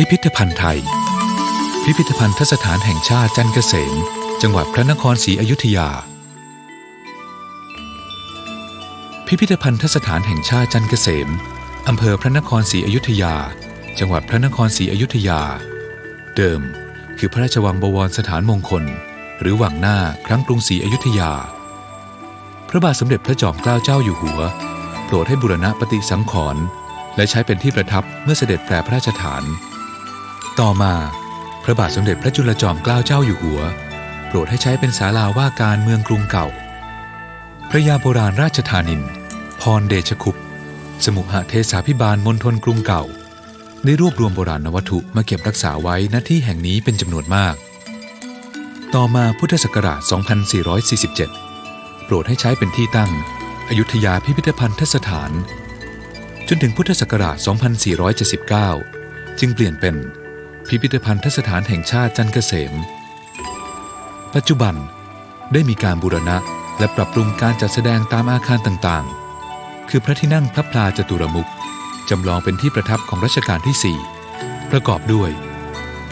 พิพิธภัณฑ์ไทย พิพิธภัณฑสถานแห่งชาติจันเกษม จังหวัดพระนครศรีอยุธยา พิพิธภัณฑสถานแห่งชาติจันเกษม อำเภอพระนครศรีอยุธยา จังหวัดพระนครศรีอยุธยา เดิม คือพระราชวังบวรสถานมงคล หรือวังหน้าครั้งกรุงศรีอยุธยา พระบาทสมเด็จพระจอมเกล้าเจ้าอยู่หัว โปรดให้บูรณะปฏิสังขรณ์และใช้เป็นที่ประทับเมื่อเสด็จแปรพระราชฐาน ต่อมา พระบาทสมเด็จพระจุลจอมเกล้าเจ้าอยู่หัว โปรดให้ใช้เป็นศาลาว่าการเมืองกรุงเก่า พระยาโบราณราชธานิน พรเดชคุปสมุหเทศาพิบาลมณฑลกรุงเก่า ได้รวบรวมโบราณวัตถุมาเก็บรักษาไว้ณที่แห่งนี้เป็นจำนวนมาก ต่อมาพุทธศักราช 2447 โปรดให้ใช้เป็นที่ตั้ง อยุธยาพิพิธภัณฑสถาน จนถึงพุทธศักราช 2479 จึงเปลี่ยนเป็น พิพิธภัณฑสถานแห่งชาติจันเกษม ปัจจุบันได้มีการบูรณะและปรับปรุงการจัดแสดงตามอาคารต่างๆ คือพระที่นั่งพระพลาจตุรมุขจำลองเป็นที่ประทับของรัชกาลที่ 4 ประกอบด้วย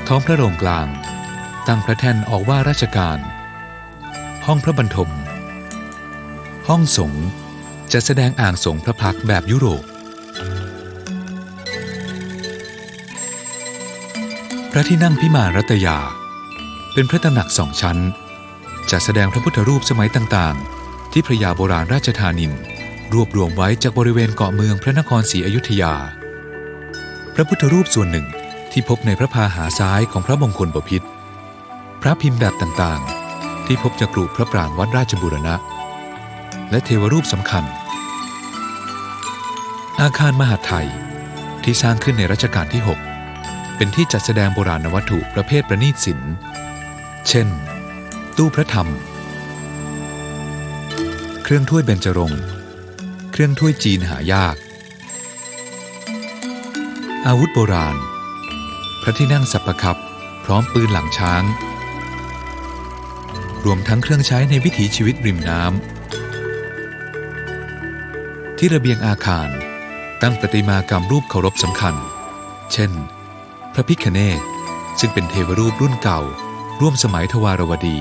ท้องพระโรงกลาง ตั้งพระแท่นออกว่าราชการ ห้องพระบรรทม ห้องสงจะแสดงอ่างสงพระพักแบบยุโรป ระที่นั่งพิมานรัตยา เป็นพระตำหนักสองชั้น จะแสดงพระพุทธรูปสมัยต่างๆ ที่พระยาโบราณราชธานิน รวบรวมไว้จากบริเวณเกาะเมืองพระนครศรีอยุธยา พระพุทธรูปส่วนหนึ่งที่พบในพระพาหาซ้ายของพระมงคลบพิตรพระพิมพ์แบบต่างๆ ที่พบจากกรุพระปรางวัดราชบูรณะ และเทวรูปสำคัญ อาคารมหาไทยที่สร้างขึ้นในรัชกาลที่ 6 เป็นที่จัดแสดงโบราณวัตถุประเภทประณีตศิลป์ เช่น ตู้พระธรรม เครื่องถ้วยเบญจรงค์ เครื่องถ้วยจีนหายาก อาวุธโบราณ พระที่นั่งสับปปะคับ พร้อมปืนหลังช้าง รวมทั้งเครื่องใช้ในวิถีชีวิตริมน้ำ ที่ระเบียงอาคาร ตั้งประติมากรรมรูปเคารพสำคัญ เช่น พระพิคเนศซึ่งเป็นเทวรูปรุ่นเก่า ร่วมสมัยทวารวดี